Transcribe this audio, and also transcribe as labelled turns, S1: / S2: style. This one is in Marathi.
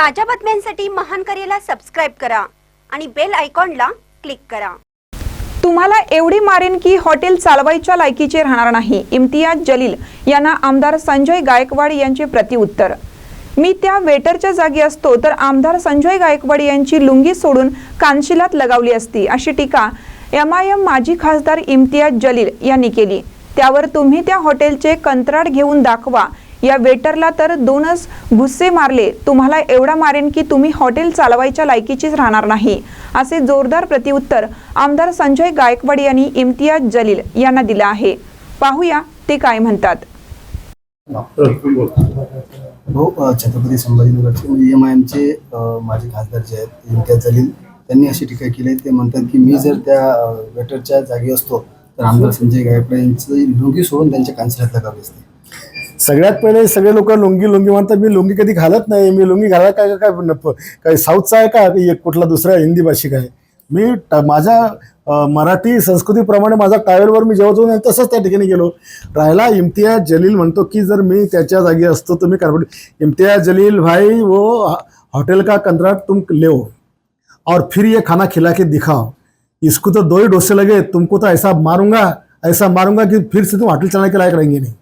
S1: ताज्या बातम्यांसाठी महान करेला सबस्क्राईब करा आणि बेल आयकॉनला क्लिक करा.
S2: तुम्हाला एवढी मारेन की हॉटेल चालवायच्या लायकीचे राहणार नाही. इम्तियाज जलील यांना आमदार संजय गायकवाड यांचे प्रतिउत्तर मी त्या वेटरच्या जागी असतो तर आमदार संजय गायकवाड यांची लुंगी सोडून कानशिलात लगावली असती अशी टीका एम आय एम माजी खासदार इम्तियाज जलील यांनी केली. त्यावर तुम्ही त्या हॉटेलचे कंत्राट घेऊन दाखवा या वेटरला तर दोनच गुस्से मारले. तुम्हाला एवढा मारेन की तुम्ही हॉटेल चालवायच्या लायकीचीच राहणार नाही. असे जोरदार प्रतिउत्तर आमदार संजय गायकवाड यांनी इम्तियाज जलील यांना दिलं आहे. पाहूया ते काय म्हणतात.
S3: हो छत्रपती संभाजीनगरचे म्हणजे एम आय एमचे माझे खासदार जे आहेत इम्तियाज जलील त्यांनी अशी टीका केली. आहे ते म्हणतात की मी जर त्या वेटरच्या जागी असतो तर आमदार संजय गायकवाड यांची लुंगी सोडून त्यांच्या कांसऱ्यात लगावली असते
S4: सगळ्यात पहिले सगळे लोक लुंगी लुंगी म्हणतात मी लुंगी कधी घालत नाही मी लुंगी घालायला काय काय काय साऊथचा आहे का की एक कुठला दुसरा हिंदी भाषिक आहे? मी ट- माझ्या मराठी संस्कृतीप्रमाणे माझा टायलवर मी जेव्हा जाऊन तसंच त्या ठिकाणी गेलो. राहिला इम्तियाज जलील म्हणतो की जर मी त्याच्या जागी असतो तर मी कारभार इम्तियाज जलील भाई वो हॉटेल का कंत्राट तुम ले और फिर ये खाना खिला के दिखाओ. इसको तो दो ही डोसे लगे तुमको तो ऐसा मारूंगा ऐसा मारूंगा कि फिर से तुम हॉटेल चलाने के लायक रहेंगे नहीं।